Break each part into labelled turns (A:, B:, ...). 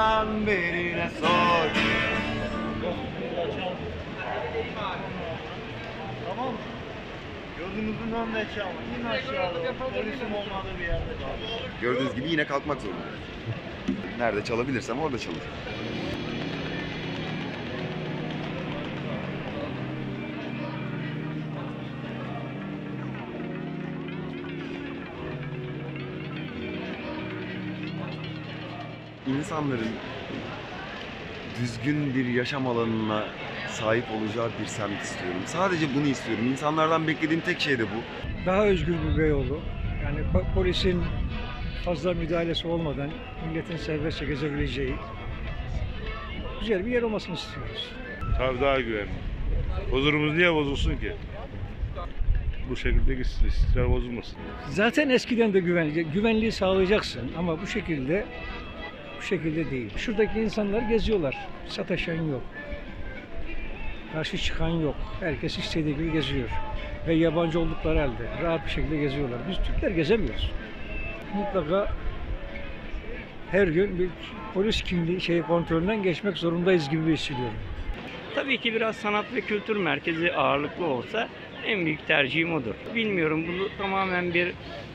A: lan birine sor.
B: Tamam mı? Gözünüzün önünde çalın. İn aşağı doğru. Olmadığı bir yerde çalın.
A: Gördüğünüz gibi yine kalkmak zorunda. Nerede çalabilirsem orada çalacağım. İnsanların düzgün bir yaşam alanına sahip olacağı bir semt istiyorum. Sadece bunu istiyorum. İnsanlardan beklediğim tek şey de bu.
C: daha özgür bir Beyoğlu. Yani po- polisin fazla müdahalesi olmadan milletin serbestçe gezebileceği güzel bir yer olmasını istiyoruz.
D: Tabii daha güvenli. Huzurumuz niye bozulsun ki? Bu şekilde gitsin, istikrar bozulmasın.
C: Zaten eskiden de güven, güvenliği sağlayacaksın ama bu şekilde bu şekilde değil. Şuradaki insanlar geziyorlar. Sataşan yok. Karşı çıkan yok. Herkes istediği gibi geziyor. Ve yabancı oldukları halde rahat bir şekilde geziyorlar. Biz Türkler gezemiyoruz. Mutlaka her gün bir polis kimliği şey kontrolünden geçmek zorundayız gibi hissediyorum.
E: Tabii ki biraz sanat ve kültür merkezi ağırlıklı olsa en büyük tercihim odur. Bilmiyorum bunu tamamen bir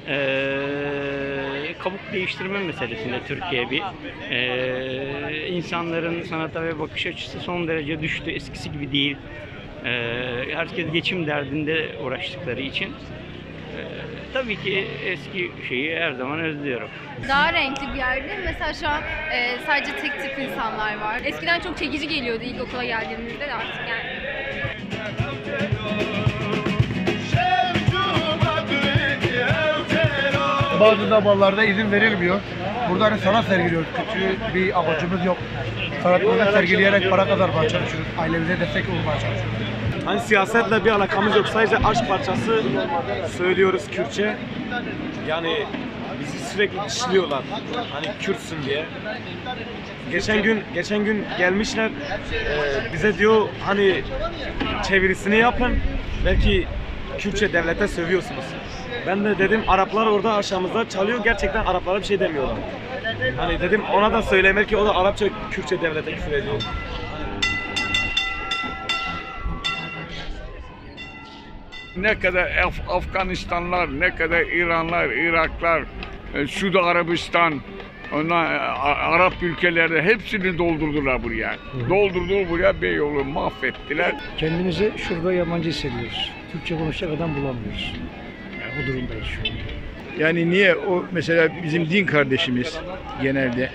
E: eee, kabuk değiştirme meselesinde Türkiye bir eee, insanların sanata ve bakış açısı son derece düştü. Eskisi gibi değil. Eee, herkes geçim derdinde uğraştıkları için. Tabii ki eski şeyi her zaman özlüyorum.
F: Daha renkli bir yerde. Mesela şu an e, sadece tek tip insanlar var. Eskiden çok çekici geliyordu ilk okula geldiğimizde de artık yani.
G: Bazı zamanlarda izin verilmiyor. Burada hani sanat sergiliyoruz. Küçük bir amacımız yok. Sanatımızı sergileyerek para kazanmaya çalışıyoruz. Ailemize destek olmaya çalışıyoruz.
H: Hani siyasetle bir alakamız yok. Sadece aşk parçası söylüyoruz Kürtçe. Yani bizi sürekli dışlıyorlar. Hani Kürtsün diye. Geçen gün geçen gün gelmişler. e, bize diyor hani çevirisini yapın. Belki Kürtçe devlete sövüyorsunuz. Ben de dedim Araplar orada aşağımızda çalıyor. Gerçekten Araplara bir şey demiyorlar. Hani dedim ona da söyle belki o da Arapça Kürtçe devlete küfür ediyor.
I: ne kadar Af- Afganistanlar, ne kadar İranlar, Iraklar, e, Suudi Arabistan, ondan e, Arap ülkelerde hepsini doldurdular buraya. Doldurdu buraya Beyoğlu mahvettiler.
C: Kendimizi şurada yabancı hissediyoruz. Türkçe konuşacak adam bulamıyoruz. Bu durumdayız şu an.
J: Yani niye o mesela bizim din kardeşimiz genelde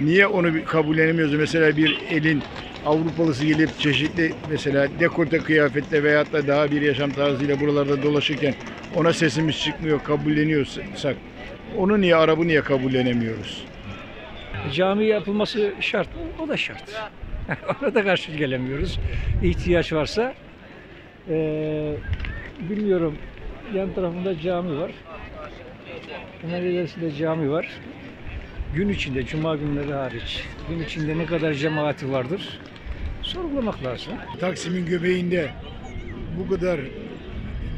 J: niye onu kabullenemiyoruz? Mesela bir elin Avrupalısı gelip çeşitli mesela dekolte kıyafetle veyahut da daha bir yaşam tarzıyla buralarda dolaşırken ona sesimiz çıkmıyor, kabulleniyorsak onu niye Arap'ı niye kabullenemiyoruz?
C: Cami yapılması şart mı? O da şart. Ona da karşı gelemiyoruz. İhtiyaç varsa eee, bilmiyorum yan tarafında cami var. Hemen ilerisinde cami var. Gün içinde, cuma günleri hariç, gün içinde ne kadar cemaati vardır sorgulamak lazım.
J: Taksim'in göbeğinde bu kadar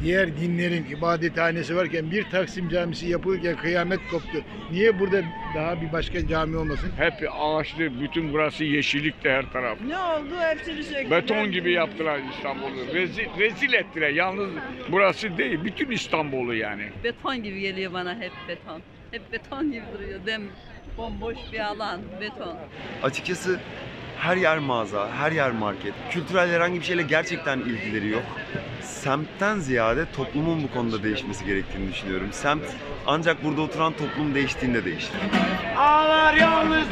J: diğer dinlerin ibadethanesi varken bir Taksim camisi yapılırken kıyamet koptu. Niye burada daha bir başka cami olmasın?
I: Hep ağaçlı, bütün burası yeşillikti her taraf.
K: Ne oldu? Hepsini söktüler.
I: Beton gibi yaptılar İstanbul'u. Rezil, rezil ettiler. Yalnız burası değil, bütün İstanbul'u yani.
K: Beton gibi geliyor bana hep beton. Hep beton gibi duruyor. Dem bomboş bir alan, beton.
A: Açıkçası her yer mağaza, her yer market. Kültürel herhangi bir şeyle gerçekten ilgileri yok. Semtten ziyade toplumun bu konuda değişmesi gerektiğini düşünüyorum. Semt ancak burada oturan toplum değiştiğinde değişir.
H: Ağlar yalnız